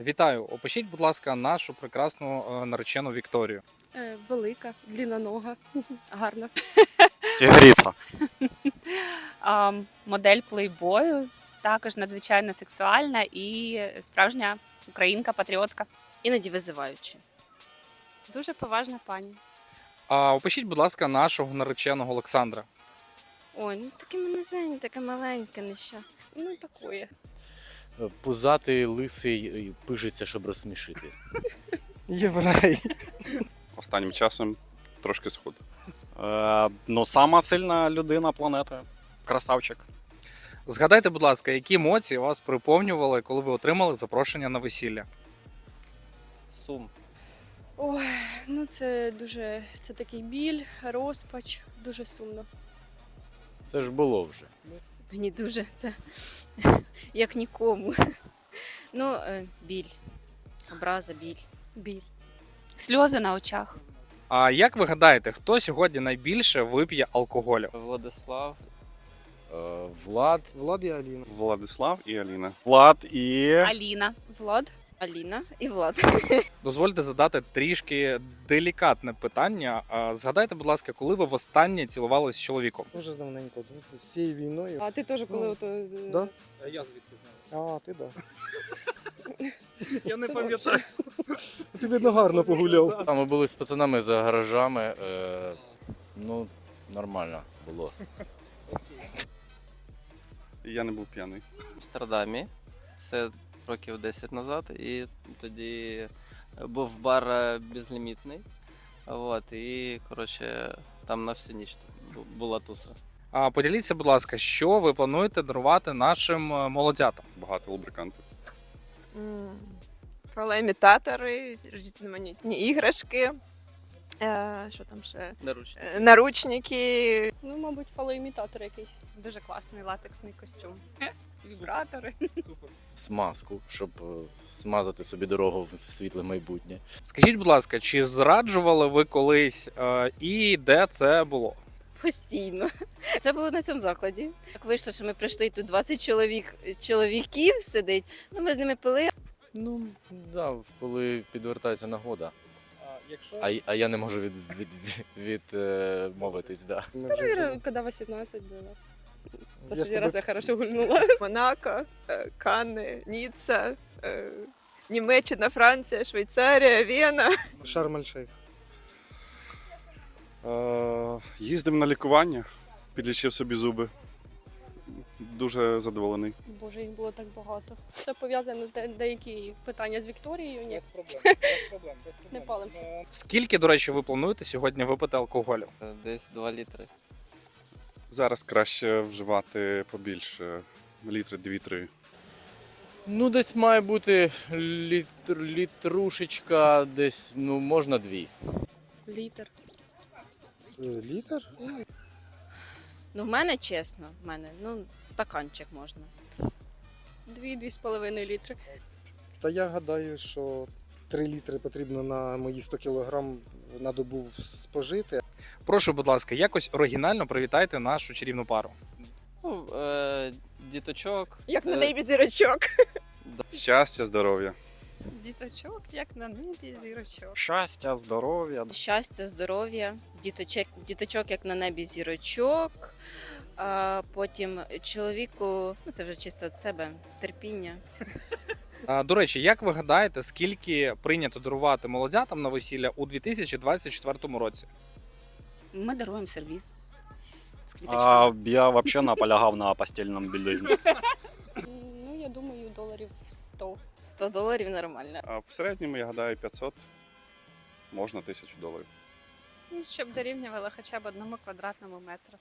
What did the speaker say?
Вітаю! Опишіть, будь ласка, нашу прекрасну е, наречену Вікторію. Е, велика, длиннонога, гарна. Тигрица. А, модель плейбою, також надзвичайно сексуальна і справжня українка-патріотка. іноді визиваючи. Дуже поважна пані. А опишіть, будь ласка, нашого нареченого Олександра. Ой, ну таке низеньке, таке маленьке, нещасне. Ну такое. Пузатий, лисий, і пишеться, щоб розсмішити. Єврей. Останнім часом трошки схуд. Е, ну, сама сильна людина планети. Красавчик. Згадайте, будь ласка, які емоції вас приповнювали, коли ви отримали запрошення на весілля? Сум. Ой, ну це дуже це такий біль, розпач, дуже сумно. Це ж було вже. Мені дуже це як нікому. Ну, е, біль, образа, біль. Біль. Сльози на очах. А як ви гадаєте, хто сьогодні найбільше вип'є алкоголю? Владислав. Е, Влад. Влад і Аліна. Владислав і Аліна. Влад і. Аліна. Влад. Аліна і Влад. Дозвольте задати трішки делікатне питання. А, Згадайте, будь ласка, коли ви востаннє цілувалися з чоловіком? Дуже давненько. З цією війною. А ти теж коли Ну, ото з- да? Я звідки знаю? А, ти да. Я не пам'ятаю. Ти видно гарно погуляв. А ми були з пацанами за гаражами. Е, ну, нормально було. Я не був п'яний. в Амстердамі. Це років 10 назад. І тоді був бар е, безлімітний. От, і, коротше, там на всю ніч була туса. А поділіться, будь ласка, що ви плануєте дарувати нашим е, молодятам? Багато лубрикантів. Фалоімітатори, різноманітні іграшки. Е, що там ще? Наручні. Е, Наручники. Ну, мабуть, фалоімітатор якийсь. Дуже класний латексний костюм. Вібратори. Супер. Смазку, щоб е, смазати собі дорогу в світле майбутнє. Скажіть, будь ласка, чи зраджували ви колись е, і де це було? Постійно. Це було на цьому закладі. Так вийшло, що ми прийшли і тут 20 чоловік, чоловіків сидить. Ну, ми з ними пили. Ну, да, коли підвертається нагода. якщо А, а я не можу від, від, від, від, е, мовитись, да. Коли 18 було. Последний раз я хорошо гульнула. Монако, е, Канни, Ніцца, е, Німеччина, Франція, Швейцарія, Вена. тобою Шарм-ель-Шейх. Е, їздив на лікування, підлічив собі зуби. Дуже задоволений. Боже, їх було так багато. Це пов'язано де- деякі питання з Вікторією. Ні, проблем, без проблем, без не палимося. Скільки, до речі, ви плануєте сьогодні випити алкоголю? Десь 2 літри. Зараз краще вживати побільше. Літри, дві-три. Ну, десь має бути літр, літрушечка, десь, ну, можна дві. Літр. Е, Літр? Ну, в мене чесно, в мене, ну, стаканчик можна. Дві-дві з половиною літри. Та я гадаю, що 3 літри потрібно на мої 100 кілограм на добу спожити. Прошу, будь ласка, якось оригінально привітайте нашу чарівну пару. Ну, е, діточок. Як на е, небі зірочок. Щастя, здоров'я. Діточок, як на небі, зірочок. Щастя, здоров'я. Щастя, здоров'я, діточок, діточок як на небі зірочок. А потім чоловіку, ну це вже чисто від себе, терпіння. До речі, як ви гадаєте, скільки прийнято дарувати молодятам на весілля у 2024 році? Ми даруємо сервіз з А, квіточками. я взагалі наполягав на постільному білизні. Ну, я думаю, доларів 100. 100 доларів нормально. А в середньому, я гадаю, 500, можна 1000 доларів. Ну, Щоб дорівнювало хоча б одному квадратному метру.